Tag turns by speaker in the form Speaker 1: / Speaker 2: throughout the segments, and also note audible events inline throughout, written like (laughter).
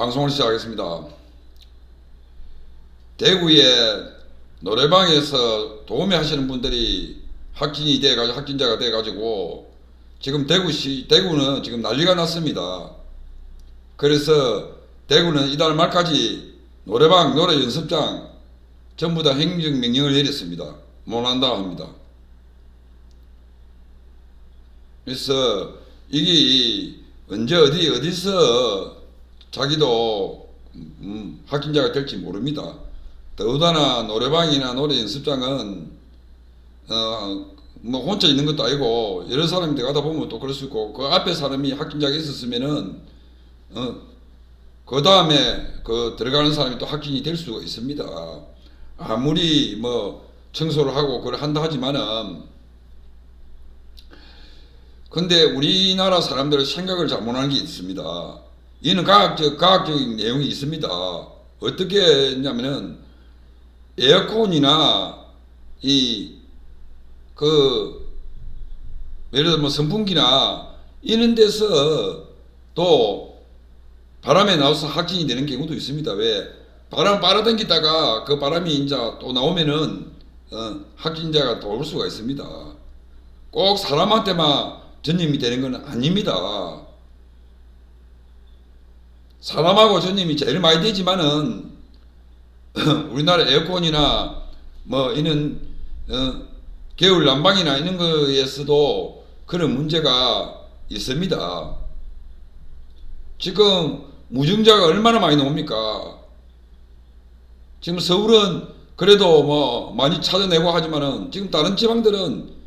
Speaker 1: 방송을 시작하겠습니다. 대구의 노래방에서 도우미 하시는 분들이 확진이 돼가지고 확진자가 돼가지고 지금 대구시 대구는 지금 난리가 났습니다. 그래서 대구는 이달 말까지 노래방 노래 연습장 전부 다 행정 명령을 내렸습니다. 못 한다 합니다. 그래서 이게 언제 어디 어디서 자기도 음, 확진자가 될지 모릅니다. 더군다나 노래방이나 노래 연습장은 어 뭐 혼자 있는 것도 아니고 여러 사람이 들어가다 보면 또 그럴 수 있고 그 앞에 사람이 확진자가 있었으면은 어 그 다음에 그 들어가는 사람이 또 확진이 될 수가 있습니다. 아무리 뭐 청소를 하고 그걸 한다 하지만은 근데 우리나라 사람들은 생각을 잘못하는 게 있습니다. 이는 과학적, 과학적인 내용이 있습니다. 어떻게 했냐면은 에어컨이나 이, 그, 예를 들어 뭐 선풍기나 이런 데서 또 바람에 나와서 확진이 되는 경우도 있습니다. 왜? 바람 빨아당기다가 그 바람이 이제 또 나오면은 어, 확진자가 또 올 수가 있습니다. 꼭 사람한테만 전염이 되는 건 아닙니다. 사람하고 전염이 제일 많이 되지만은 (clears throat) 우리나라 에어컨이나 뭐 이런 어, 겨울 난방이나 이런 거에서도 그런 문제가 있습니다. 지금 무증자가 얼마나 많이 나옵니까? 지금 서울은 그래도 뭐 많이 찾아내고 하지만은 지금 다른 지방들은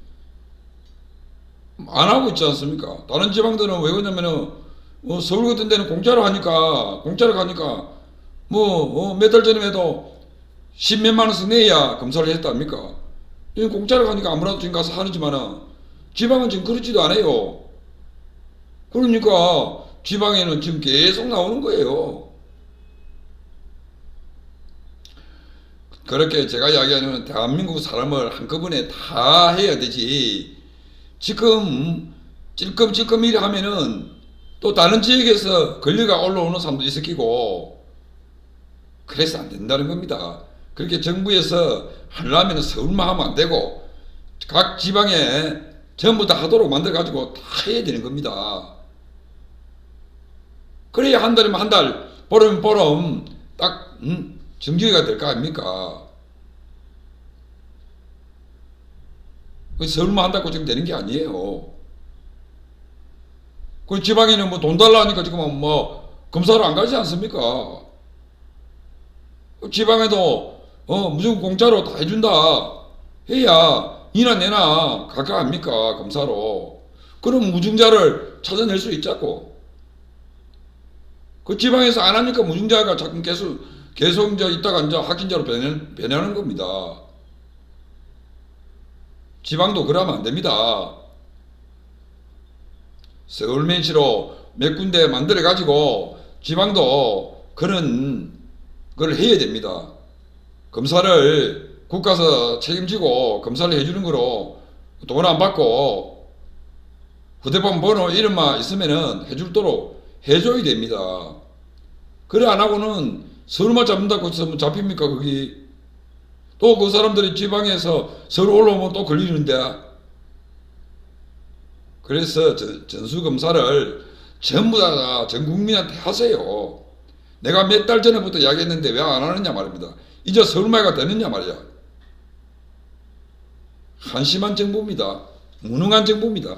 Speaker 1: 안 하고 있지 않습니까? 다른 지방들은 왜 그러냐면은 뭐 서울 같은 데는 공짜로 하니까 공짜로 가니까 뭐몇 달 전에 해도 십몇만 원씩 내야 검사를 했답니까? 공짜로 가니까 아무나 지금 가서 하는지만은 지방은 지금 그렇지도 않아요. 그러니까 지방에는 지금 계속 나오는 거예요. 그렇게 제가 이야기하는 대한민국 사람을 한꺼번에 다 해야 되지. 지금 찔끔찔끔 이래 하면은 또 다른 지역에서 권리가 올라오는 사람도 있을 끼고 그래서 안 된다는 겁니다. 그렇게 정부에서 하려면 서울만 하면 안 되고 각 지방에 전부 다 하도록 만들어 가지고 다 해야 되는 겁니다. 그래야 한 달이면 한 달, 보름 보름 딱 음, 정지가 될 거 아닙니까? 그 서울만 한다고 지금 되는 게 아니에요. 그 지방에는 뭐 돈 달라 하니까 지금 뭐 검사를 안 가지 않습니까? 그 지방에도 어 무조건 공짜로 다 해준다 해야 이나 내나 갈까 합니까 검사로 그럼 무증자를 찾아낼 수 있자고 그 지방에서 안 하니까 무증자가 자꾸 계속 계속 이제 있다가 이제 확진자로 변해, 변하는 겁니다. 지방도 그러면 안 됩니다. 서울맨시로 몇 군데 만들어 가지고 지방도 그런 걸 해야 됩니다. 검사를 국가에서 책임지고 검사를 해주는 거로 돈 안 받고 휴대폰 번호 이름만 있으면은 해줄도록 해줘야 됩니다. 그래 안 하고는 서울만 잡는다고 해서 뭐 잡힙니까 거기 또 그 사람들이 지방에서 서울 올라오면 또 걸리는데 그래서 저- 전수검사를 전부 다 전 국민한테 하세요. 내가 몇 달 전에부터 이야기했는데 왜 안 하느냐 말입니다. 이제 서울말가 되느냐 말이야. 한심한 정부입니다. 무능한 정부입니다.